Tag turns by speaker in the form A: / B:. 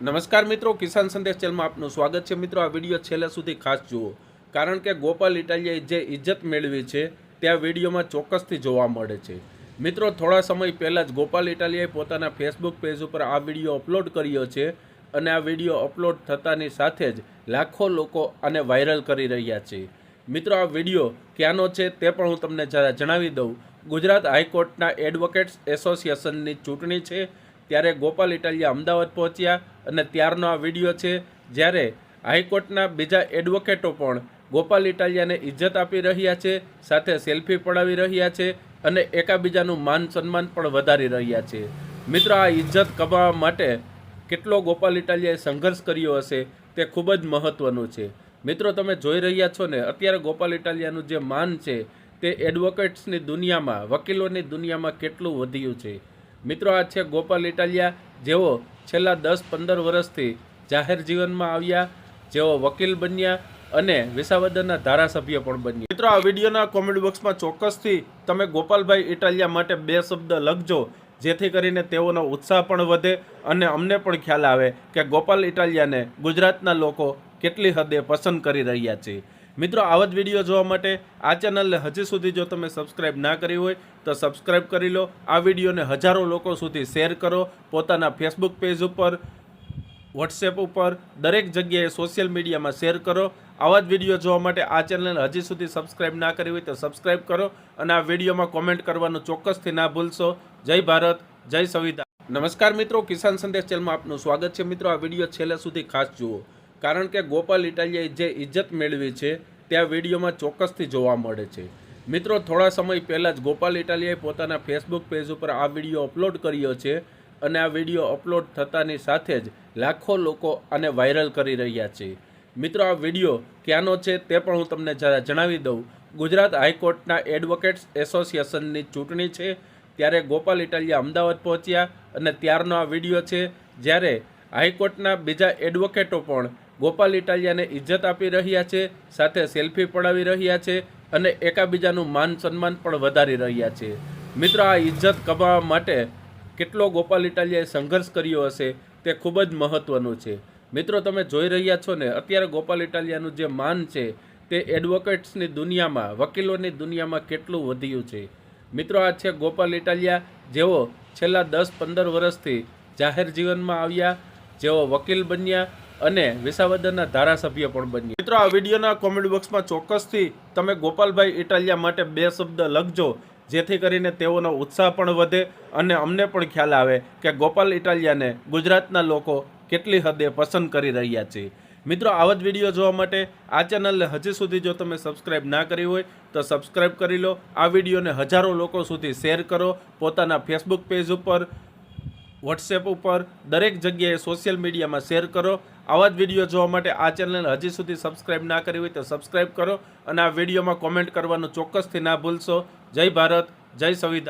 A: નમસ્કાર મિત્રો, કિસાન સંદેશ ચેનલમાં આપનું સ્વાગત છે. મિત્રો, આ વીડિયો છેલ્લે સુધી ખાસ જુઓ. કારણ કે ગોપાલ ઇટાલિયાએ જે ઇજ્જત મેળવી છે, તે આ વિડીયોમાં ચોક્કસથી જોવા મળે છે. મિત્રો, થોડા સમય પહેલાં જ ગોપાલ ઇટાલિયાએ પોતાના ફેસબુક પેજ ઉપર આ વીડિયો અપલોડ કર્યો છે અને આ વીડિયો અપલોડ થતાની સાથે જ લાખો લોકો આને વાયરલ કરી રહ્યા છે. મિત્રો, આ વીડિયો ક્યાંનો છે તે પણ હું તમને જરા જણાવી દઉં. ગુજરાત હાઈકોર્ટના એડવોકેટ્સ એસોસિએશનની ચૂંટણી છે. ત્યારે ગોપાલ ઇટાલિયા અમદાવાદ પહોંચ્યા અને ત્યારનો આ વીડિયો છે જ્યારે હાઈકોર્ટના બીજા એડવોકેટો પણ ગોપાલ ઇટાલિયાને ઇજ્જત આપી રહ્યા છે, સાથે સેલ્ફી પડાવી રહ્યા છે અને એકાબીજાનું માન સન્માન પણ વધારી રહ્યા છે. મિત્રો, આ ઇજ્જત કમાવા માટે કેટલો ગોપાલ ઇટાલિયાએ સંઘર્ષ કર્યો હશે તે ખૂબ જ મહત્ત્વનું છે. મિત્રો, તમે જોઈ રહ્યા છો ને, અત્યારે ગોપાલ ઇટાલિયાનું જે માન છે તે એડવોકેટ્સની દુનિયામાં, વકીલોની દુનિયામાં કેટલું વધ્યું છે? મિત્રો, આ છે ગોપાલ ઇટાલિયા. જેઓ છેલ્લા દસ પંદર વર્ષથી જાહેર જીવનમાં આવ્યા, જેઓ વકીલ બન્યા અને વિસાવદરના ધારાસભ્ય પણ બન્યા. મિત્રો, આ વિડીયોના કોમેન્ટ બોક્સમાં ચોક્કસથી તમે ગોપાલભાઈ ઇટાલિયા માટે બે શબ્દ લખજો, જેથી કરીને તેઓનો ઉત્સાહ પણ વધે અને અમને પણ ખ્યાલ આવે કે ગોપાલ ઇટાલિયાને ગુજરાતના લોકો કેટલી હદે પસંદ કરી રહ્યા છે. મિત્રો, આવા જ વીડિયો જોવા માટે આ ચેનલને હજી સુધી જો તમે સબસ્ક્રાઈબ ના કરી હોય, તો સબસ્ક્રાઈબ કરી લો. આ વિડીયોને હજારો લોકો સુધી શેર કરો. પોતાના ફેસબુક પેજ ઉપર વોટ્સએપ ઉપર, દરેક જગ્યાએ સોશિયલ મીડિયામાં શેર કરો. આવા જ વીડિયો જોવા માટે આ ચેનલને હજી સુધી સબસ્ક્રાઇબ ના કરી હોય, તો સબસ્ક્રાઈબ કરો અને આ વિડીયોમાં કોમેન્ટ કરવાનું ચોક્કસથી ના ભૂલશો. જય ભારત, જય સંવિધાન. નમસ્કાર મિત્રો, કિસાન સંદેશ ચેનલમાં આપનું સ્વાગત છે. મિત્રો, આ વીડિયો છેલ્લે સુધી ખાસ જુઓ. કારણ કે ગોપાલ ઇટાલિયાએ જે ઇજ્જત મેળવી છે, તે આ વિડીયોમાં ચોક્કસથી જોવા મળે છે. મિત્રો, થોડા સમય પહેલાં જ ગોપાલ ઇટાલિયાએ પોતાના ફેસબુક પેજ ઉપર આ વીડિયો અપલોડ કર્યો છે અને આ વીડિયો અપલોડ થતાની સાથે જ લાખો લોકો આને વાયરલ કરી રહ્યા છે. મિત્રો, આ વીડિયો ક્યાંનો છે તે પણ હું તમને જરા જણાવી દઉં. ગુજરાત હાઈકોર્ટના એડવોકેટ્સ એસોસિએશનની ચૂંટણી છે, ત્યારે ગોપાલ ઇટાલિયા અમદાવાદ પહોંચ્યા અને ત્યારનો આ વીડિયો છે. જ્યારે હાઈકોર્ટના બીજા એડવોકેટો પણ ગોપાલ ઇટાલિયાને ઇજ્જત આપી રહ્યા છે, સાથે સેલ્ફી પડાવી રહ્યા છે અને એકાબીજાનું માન સન્માન પણ વધારી રહ્યા છે. મિત્રો, આ ઇજ્જત કમાવા માટે કેટલો ગોપાલ ઇટાલિયાએ સંઘર્ષ કર્યો હશે તે ખૂબ જ મહત્ત્વનું છે. મિત્રો, તમે જોઈ રહ્યા છો ને, અત્યારે ગોપાલ ઇટાલિયાનું જે માન છે તે એડવોકેટ્સની દુનિયામાં, વકીલોની દુનિયામાં કેટલું વધ્યું છે. મિત્રો, આ છે ગોપાલ ઇટાલિયા, જેઓ છેલ્લા દસ પંદર વર્ષથી જાહેર જીવનમાં આવ્યા, જેઓ વકીલ બન્યા અને વિસાવદરના ધારાસભ્ય પણ બન્યા. મિત્રો, આ વિડીયોના કોમેન્ટ બોક્સમાં ચોક્કસથી તમે ગોપાલભાઈ ઇટાલિયા માટે બે શબ્દ લખજો, જેથી કરીને તેઓનો ઉત્સાહ પણ વધે અને અમને પણ ખ્યાલ આવે કે ગોપાલ ઇટાલિયાને ગુજરાતના લોકો કેટલી હદે પસંદ કરી રહ્યા છે. મિત્રો, આવા જ વીડિયો જોવા માટે આ ચેનલને હજી સુધી જો તમે સબસ્ક્રાઇબ ના કરી હોય, તો સબસ્ક્રાઇબ કરી લો. આ વિડીયોને હજારો લોકો સુધી શેર કરો. પોતાના ફેસબુક પેજ ઉપર વોટ્સએપ ઉપર દરેક જગ્યાએ સોશિયલ મીડિયામાં શેર કરો. આવા જ વીડિયો જોવા માટે આ ચેનલને હજી સુધી સબસ્ક્રાઇબ ના કરી હોય તો સબસ્ક્રાઇબ કરો અને આ વિડીયોમાં કોમેન્ટ કરવાનું ચોક્કસથી ના ભૂલશો. જય ભારત, જય સંવિધાન.